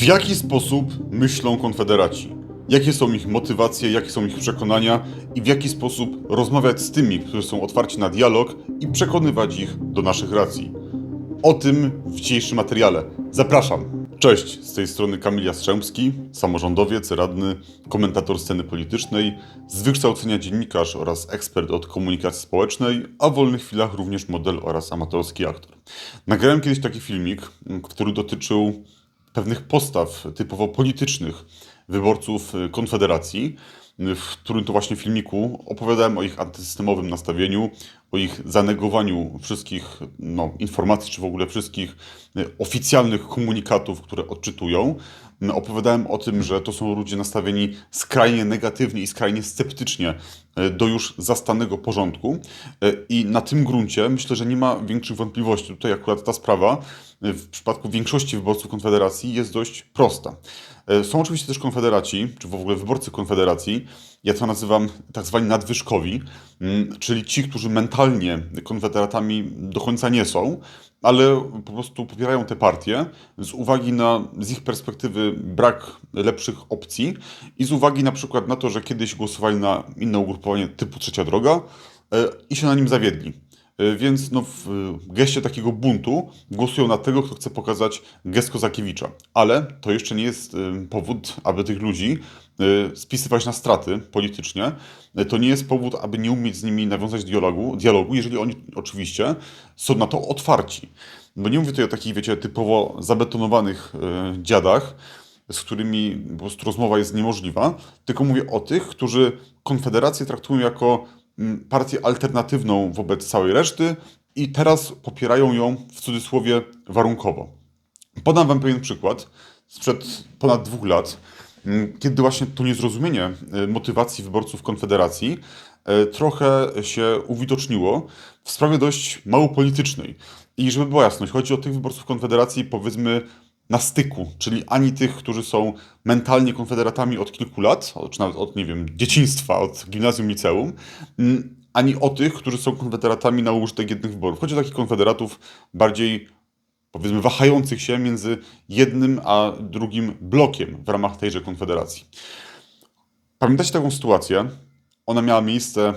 W jaki sposób myślą konfederaci? Jakie są ich motywacje, jakie są ich przekonania i w jaki sposób rozmawiać z tymi, którzy są otwarci na dialog i przekonywać ich do naszych racji? O tym w dzisiejszym materiale. Zapraszam. Cześć, z tej strony Kamil Jastrzębski, samorządowiec, radny, komentator sceny politycznej, z wykształcenia dziennikarz oraz ekspert od komunikacji społecznej, a w wolnych chwilach również model oraz amatorski aktor. Nagrałem kiedyś taki filmik, który dotyczył pewnych postaw typowo politycznych wyborców y, Konfederacji, w którym to właśnie filmiku opowiadałem o ich antysystemowym nastawieniu, o ich zanegowaniu wszystkich no, informacji, czy w ogóle wszystkich y, oficjalnych komunikatów, które odczytują. Y, Opowiadałem o tym, że to są ludzie nastawieni skrajnie negatywnie i skrajnie sceptycznie y, do już zastanego porządku. Y, I na tym gruncie myślę, że nie ma większych wątpliwości. Tutaj akurat ta sprawa w przypadku większości wyborców Konfederacji jest dość prosta. Są oczywiście też konfederaci, czy w ogóle wyborcy konfederacji, ja to nazywam tak zwani nadwyżkowi, mm, czyli ci, którzy mentalnie konfederatami do końca nie są, ale po prostu popierają te partie z uwagi na, z ich perspektywy, brak lepszych opcji i z uwagi na przykład na to, że kiedyś głosowali na inne ugrupowanie typu Trzecia Droga e, i się na nim zawiedli. E, Więc no, w geście takiego buntu głosują na tego, kto chce pokazać gest Kozakiewicza. Ale to jeszcze nie jest powód, aby tych ludzi e, spisywać na straty politycznie. E, To nie jest powód, aby nie umieć z nimi nawiązać dialogu, dialogu jeżeli oni oczywiście są na to otwarci. Bo nie mówię tutaj o takich, wiecie, typowo zabetonowanych dziadach, z którymi po prostu rozmowa jest niemożliwa, tylko mówię o tych, którzy Konfederację traktują jako partię alternatywną wobec całej reszty i teraz popierają ją w cudzysłowie warunkowo. Podam Wam pewien przykład sprzed ponad dwóch lat, m, kiedy właśnie to niezrozumienie e, motywacji wyborców Konfederacji e, trochę się uwidoczniło w sprawie dość mało politycznej. I żeby była jasność, chodzi o tych wyborców Konfederacji, powiedzmy, na styku, czyli ani tych, którzy są mentalnie konfederatami od kilku lat, czy nawet od, nie wiem, dzieciństwa, od gimnazjum, liceum, mm, ani o tych, którzy są konfederatami na użytek jednych wyborów. Chodzi o takich konfederatów bardziej powiedzmy, wahających się między jednym a drugim blokiem w ramach tejże konfederacji. Pamiętacie taką sytuację? Ona miała miejsce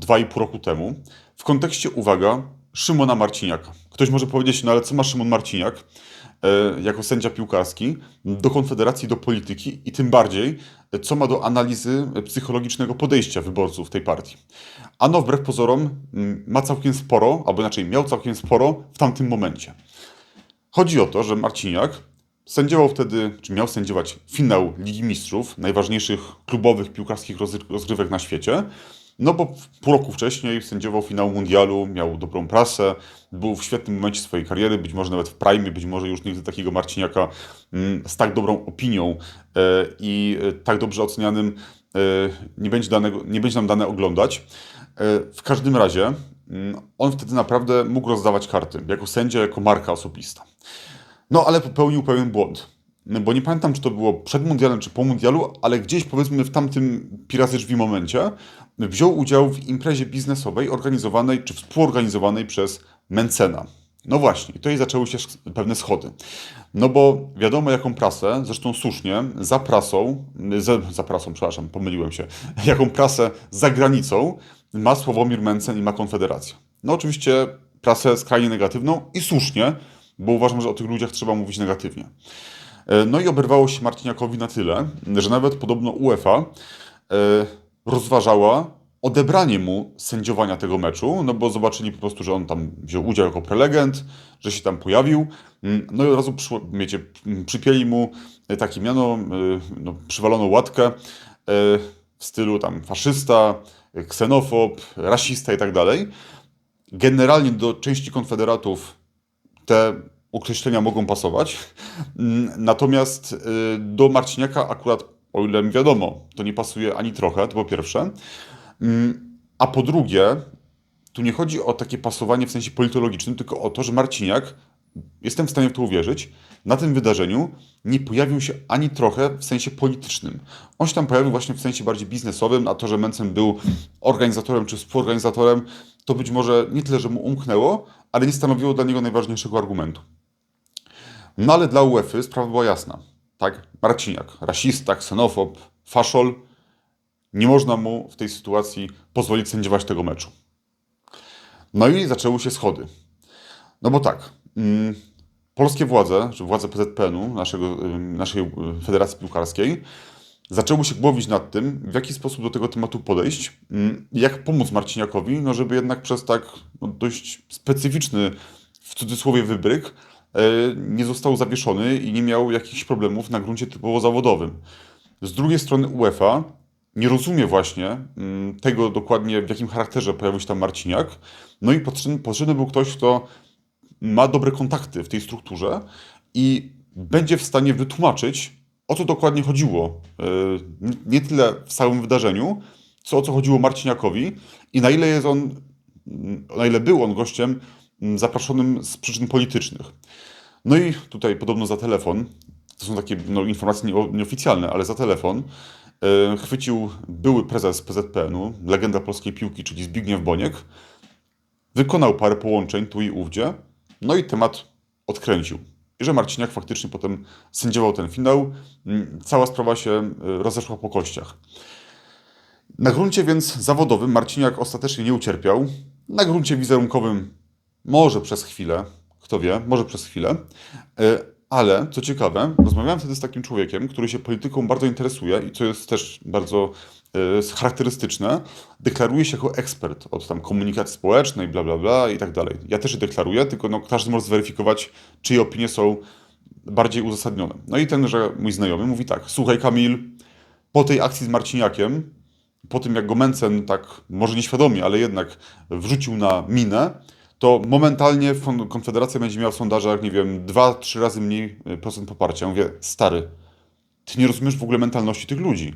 2,5 roku temu w kontekście, uwaga, Szymona Marciniaka. Ktoś może powiedzieć, no ale co ma Szymon Marciniak jako sędzia piłkarski do konfederacji, do polityki i tym bardziej, e, co ma do analizy e, psychologicznego podejścia wyborców tej partii. Ano, wbrew pozorom, ma całkiem sporo, albo inaczej miał całkiem sporo w tamtym momencie. Chodzi o to, że Marciniak sędziował wtedy, czy miał sędziować finał Ligi Mistrzów, najważniejszych klubowych piłkarskich rozgrywek na świecie. No bo pół roku wcześniej sędziował finał mundialu, miał dobrą prasę, był w świetnym momencie swojej kariery, być może nawet w prime, być może już nigdy takiego Marciniaka mm, z tak dobrą opinią e, i e, tak dobrze ocenianym e, nie będzie, danego, nie będzie nam dane oglądać. W każdym razie mm, on wtedy naprawdę mógł rozdawać karty, jako sędzia, jako marka osobista. No, ale popełnił pewien błąd. No, Bo nie pamiętam, czy to było przed mundialem, czy po mundialu, ale gdzieś powiedzmy w tamtym pirazy drzwi momencie wziął udział w imprezie biznesowej organizowanej, czy współorganizowanej przez Mencena. No właśnie, i tutaj zaczęły się pewne schody. No bo wiadomo, jaką prasę, zresztą słusznie, za prasą, za, za prasą, przepraszam, pomyliłem się, jaką prasę za granicą ma Sławomir Mencen i ma Konfederacja. No oczywiście prasę skrajnie negatywną i słusznie, bo uważam, że o tych ludziach trzeba mówić negatywnie. E, No i oberwało się Marciniakowi na tyle, że nawet podobno UEFA e, rozważała odebranie mu sędziowania tego meczu, no bo zobaczyli po prostu, że on tam wziął udział jako prelegent, że się tam pojawił. Mm, No i od razu przyszło, wiecie, mm, przypięli mu takie miano, no, łatkę w stylu tam faszysta, ksenofob, rasista i tak dalej. Generalnie do części konfederatów te określenia mogą pasować. Mm, Natomiast y, do Marciniaka akurat, o ile mi wiadomo, to nie pasuje ani trochę, to po pierwsze. Mm, A po drugie, tu nie chodzi o takie pasowanie w sensie politologicznym, tylko o to, że Marciniak, jestem w stanie w to uwierzyć, na tym wydarzeniu nie pojawił się ani trochę w sensie politycznym. On się tam pojawił właśnie w sensie bardziej biznesowym, a to, że Mencen był organizatorem czy współorganizatorem, to być może nie tyle, że mu umknęło, ale nie stanowiło dla niego najważniejszego argumentu. No ale dla UEFA sprawa była jasna. tak, Marciniak, rasista, ksenofob, faszol, nie można mu w tej sytuacji pozwolić sędziować tego meczu. No i zaczęły się schody. No bo tak, mm, polskie władze, czy władze PZPN-u, naszego, naszej y, Federacji Piłkarskiej, zaczęły się głowić nad tym, w jaki sposób do tego tematu podejść, mm, jak pomóc Marciniakowi, no żeby jednak przez tak no, dość specyficzny, w cudzysłowie, wybryk nie został zawieszony i nie miał jakichś problemów na gruncie typowo zawodowym. Z drugiej strony UEFA nie rozumie właśnie mm, tego dokładnie, w jakim charakterze pojawił się tam Marciniak, no i potrzebny, potrzebny był ktoś, kto ma dobre kontakty w tej strukturze i będzie w stanie wytłumaczyć, o co dokładnie chodziło. e, Nie tyle w całym wydarzeniu, co o co chodziło Marciniakowi i na ile jest on, na ile był on gościem mm, zaproszonym z przyczyn politycznych. No i tutaj podobno za telefon, to są takie no, informacje nie- nieoficjalne, ale za telefon e, chwycił były prezes PZPN-u, legenda polskiej piłki, czyli Zbigniew Boniek, wykonał parę połączeń tu i ówdzie, no i temat odkręcił. I że Marciniak faktycznie potem sędziował ten finał, mm, cała sprawa się y, rozeszła po kościach. Na gruncie więc zawodowym Marciniak ostatecznie nie ucierpiał. Na gruncie wizerunkowym może przez chwilę, kto wie, może przez chwilę. Y, Ale co ciekawe, rozmawiałem wtedy z takim człowiekiem, który się polityką bardzo interesuje i co jest też bardzo y, charakterystyczne, deklaruje się jako ekspert od tam komunikacji społecznej, bla bla bla i tak dalej. Ja też się deklaruję, tylko no, każdy może zweryfikować, czyje opinie są bardziej uzasadnione. No i tenże mój znajomy mówi tak, słuchaj Kamil, po tej akcji z Marciniakiem, po tym jak go Mencen tak, może nieświadomie, ale jednak wrzucił na minę, to momentalnie Konfederacja będzie miała w sondażach, nie wiem, dwa, trzy razy mniej y, procent poparcia. Mówię, stary, ty nie rozumiesz w ogóle mentalności tych ludzi.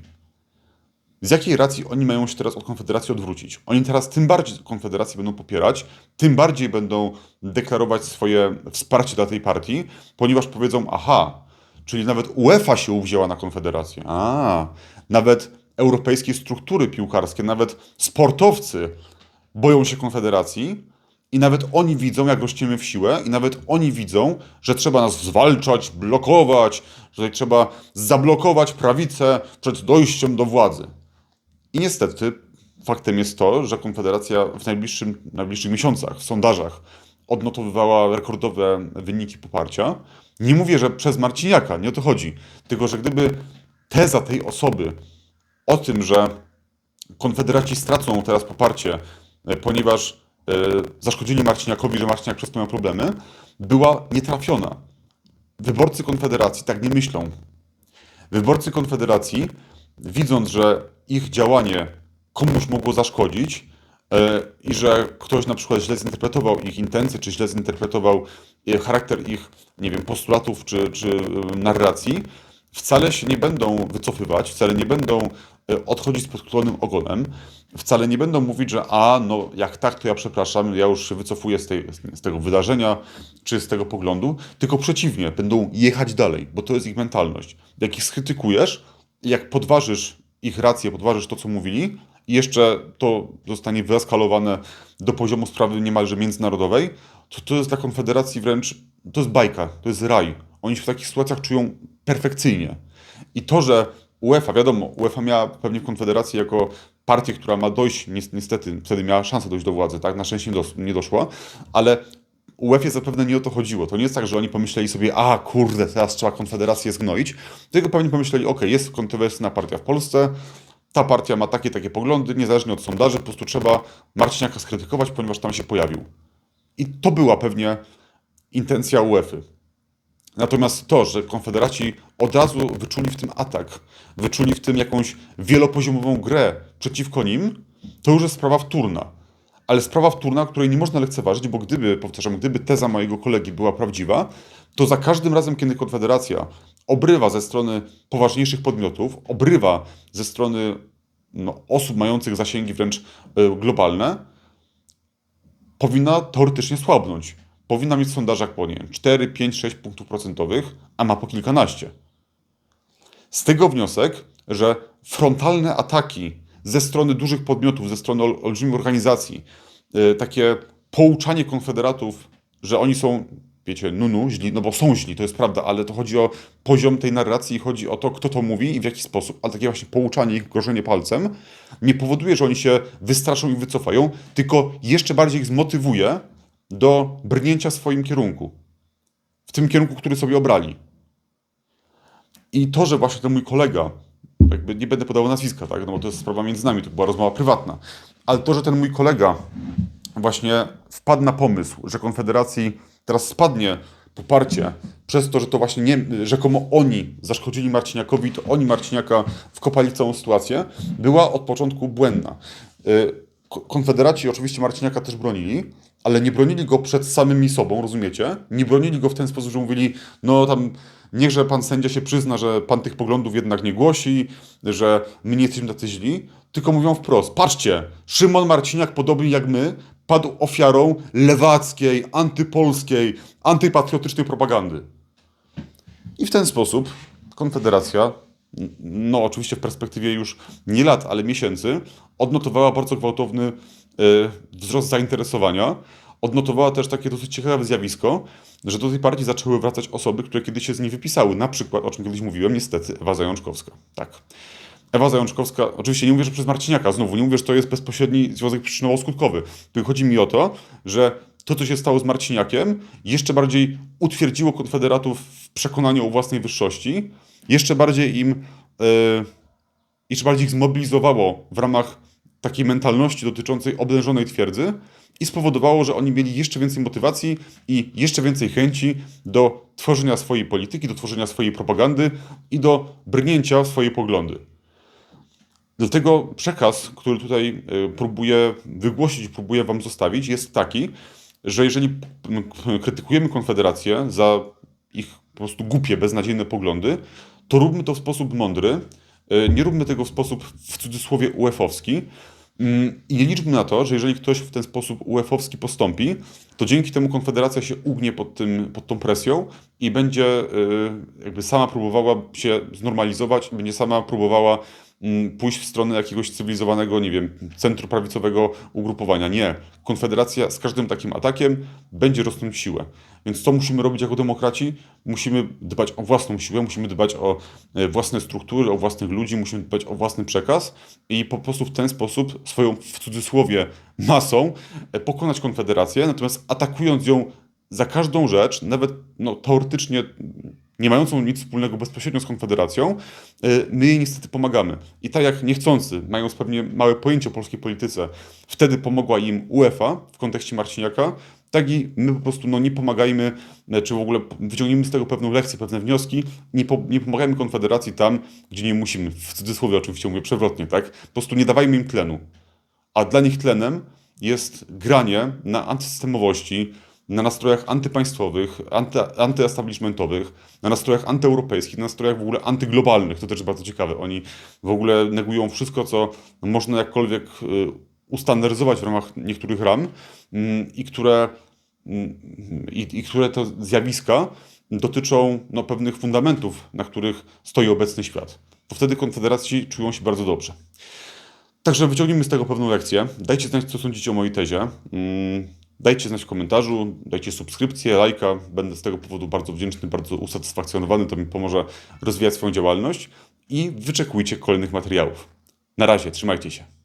Z jakiej racji oni mają się teraz od Konfederacji odwrócić? Oni teraz tym bardziej Konfederację będą popierać, tym bardziej będą deklarować swoje wsparcie dla tej partii, ponieważ powiedzą, aha, czyli nawet UEFA się uwzięła na Konfederację. A, nawet europejskie struktury piłkarskie, nawet sportowcy boją się Konfederacji i nawet oni widzą, jak rośniemy w siłę i nawet oni widzą, że trzeba nas zwalczać, blokować, że trzeba zablokować prawicę przed dojściem do władzy. I niestety faktem jest to, że Konfederacja w najbliższym, najbliższych miesiącach w sondażach odnotowywała rekordowe wyniki poparcia. Nie mówię, że przez Marciniaka, nie o to chodzi. Tylko, że gdyby teza tej osoby o tym, że Konfederaci stracą teraz poparcie, e, ponieważ zaszkodzili Marciniakowi, że Marciniak przez to miał problemy, była nietrafiona. Wyborcy Konfederacji tak nie myślą. Wyborcy Konfederacji, widząc, że ich działanie komuś mogło zaszkodzić e, i że ktoś na przykład źle zinterpretował ich intencje, czy źle zinterpretował e, charakter ich, nie wiem, postulatów czy, czy e, narracji, wcale się nie będą wycofywać, wcale nie będą e, odchodzić z podklonym ogonem, wcale nie będą mówić, że a, no jak tak, to ja przepraszam, ja już się wycofuję z, tej, z tego wydarzenia, czy z tego poglądu, tylko przeciwnie, będą jechać dalej, bo to jest ich mentalność. Jak ich skrytykujesz, jak podważysz ich rację, podważysz to, co mówili, i jeszcze to zostanie wyeskalowane do poziomu sprawy niemalże międzynarodowej, to to jest dla Konfederacji wręcz, to jest bajka, to jest raj. Oni się w takich sytuacjach czują perfekcyjnie. I to, że UEFA, wiadomo, UEFA miała pewnie w Konfederacji jako partię, która ma dojść, ni- niestety wtedy miała szansę dojść do władzy, tak? Na szczęście nie doszła, ale UEFA zapewne nie o to chodziło. To nie jest tak, że oni pomyśleli sobie, a kurde, teraz trzeba Konfederację zgnoić, tylko pewnie pomyśleli, ok, jest kontrowersyjna partia w Polsce, ta partia ma takie, takie poglądy, niezależnie od sondaży, po prostu trzeba Marciniaka skrytykować, ponieważ tam się pojawił. I to była pewnie intencja UEFA. Natomiast to, że konfederaci od razu wyczuli w tym atak, wyczuli w tym jakąś wielopoziomową grę przeciwko nim, to już jest sprawa wtórna. Ale sprawa wtórna, której nie można lekceważyć, bo gdyby, powtarzam, gdyby teza mojego kolegi była prawdziwa, to za każdym razem, kiedy Konfederacja obrywa ze strony poważniejszych podmiotów, obrywa ze strony no, osób mających zasięgi wręcz y, globalne, powinna teoretycznie słabnąć. Powinna mieć w sondażach po nie wiem, 4, 5, 6 punktów procentowych, a ma po kilkanaście. Z tego wniosek, że frontalne ataki ze strony dużych podmiotów, ze strony ol- olbrzymich organizacji, y, takie pouczanie konfederatów, że oni są wiecie, nunu, źli, no bo są źli, to jest prawda, ale to chodzi o poziom tej narracji chodzi o to, kto to mówi i w jaki sposób, ale takie właśnie pouczanie ich, grożenie palcem nie powoduje, że oni się wystraszą i wycofają, tylko jeszcze bardziej ich zmotywuje do brnięcia w swoim kierunku. W tym kierunku, który sobie obrali. I to, że właśnie ten mój kolega, jakby nie będę podawał nazwiska, tak, no bo to jest sprawa między nami, to była rozmowa prywatna, ale to, że ten mój kolega właśnie wpadł na pomysł, że Konfederacji teraz spadnie poparcie przez to, że to właśnie nie, rzekomo oni zaszkodzili Marciniakowi, to oni Marciniaka wkopali w całą sytuację, była od początku błędna. Y, Ko- Konfederaci oczywiście Marciniaka też bronili, ale nie bronili go przed samymi sobą, rozumiecie? Nie bronili go w ten sposób, że mówili, no tam niechże pan sędzia się przyzna, że pan tych poglądów jednak nie głosi, że my nie jesteśmy tacy źli, tylko mówią wprost, patrzcie, Szymon Marciniak, podobnie jak my, padł ofiarą lewackiej, antypolskiej, antypatriotycznej propagandy. I w ten sposób Konfederacja, no oczywiście w perspektywie już nie lat, ale miesięcy, odnotowała bardzo gwałtowny wzrost zainteresowania. Odnotowała też takie dosyć ciekawe zjawisko, że do tej partii zaczęły wracać osoby, które kiedyś się z niej wypisały. Na przykład, o czym kiedyś mówiłem, niestety, Ewa Zajączkowska. Tak. Ewa Zajączkowska, oczywiście nie mówię, że przez Marciniaka, znowu nie mówię, że to jest bezpośredni związek przyczynowo-skutkowy. Tylko chodzi mi o to, że to, co się stało z Marciniakiem, jeszcze bardziej utwierdziło konfederatów w przekonaniu o własnej wyższości, jeszcze bardziej im, e, jeszcze bardziej ich zmobilizowało w ramach takiej mentalności dotyczącej oblężonej twierdzy i spowodowało, że oni mieli jeszcze więcej motywacji i jeszcze więcej chęci do tworzenia swojej polityki, do tworzenia swojej propagandy i do brnięcia w swoje poglądy. Dlatego przekaz, który tutaj y, próbuję wygłosić, próbuję Wam zostawić, jest taki, że jeżeli krytykujemy Konfederację za ich po prostu głupie, beznadziejne poglądy, to róbmy to w sposób mądry. Y, Nie róbmy tego w sposób w cudzysłowie UEF-owski. Mm, I nie liczmy na to, że jeżeli ktoś w ten sposób UEF-owski postąpi, to dzięki temu Konfederacja się ugnie pod, tym, pod tą presją i będzie y, jakby sama próbowała się znormalizować, będzie sama próbowała pójść w stronę jakiegoś cywilizowanego, nie wiem, centroprawicowego ugrupowania. Nie. Konfederacja z każdym takim atakiem będzie rosnąć siłę. Więc co musimy robić jako demokraci? Musimy dbać o własną siłę, musimy dbać o e, własne struktury, o własnych ludzi, musimy dbać o własny przekaz i po prostu w ten sposób swoją, w cudzysłowie, masą e, pokonać Konfederację, natomiast atakując ją za każdą rzecz, nawet no, teoretycznie nie mającą nic wspólnego bezpośrednio z Konfederacją, y, my jej niestety pomagamy. I tak jak niechcący, mając pewnie małe pojęcie o polskiej polityce, wtedy pomogła im UEFA w kontekście Marciniaka, tak i my po prostu no, nie pomagajmy, e, czy w ogóle wyciągniemy z tego pewną lekcję, pewne wnioski, nie, po, nie pomagajmy Konfederacji tam, gdzie nie musimy. W cudzysłowie oczywiście mówię przewrotnie, tak? Po prostu nie dawajmy im tlenu. A dla nich tlenem jest granie na antysystemowości, na nastrojach antypaństwowych, anty, antyestablishmentowych, na nastrojach antyeuropejskich, na nastrojach w ogóle antyglobalnych. To też bardzo ciekawe. Oni w ogóle negują wszystko, co można jakkolwiek y, ustandaryzować w ramach niektórych ram mm, i które, mm, i, i które to zjawiska dotyczą no, pewnych fundamentów, na których stoi obecny świat. To wtedy konfederacji czują się bardzo dobrze. Także wyciągnijmy z tego pewną lekcję. Dajcie znać, co sądzicie o mojej tezie. Dajcie znać w komentarzu, dajcie subskrypcję, lajka. Będę z tego powodu bardzo wdzięczny, bardzo usatysfakcjonowany. To mi pomoże rozwijać swoją działalność. I wyczekujcie kolejnych materiałów. Na razie, trzymajcie się.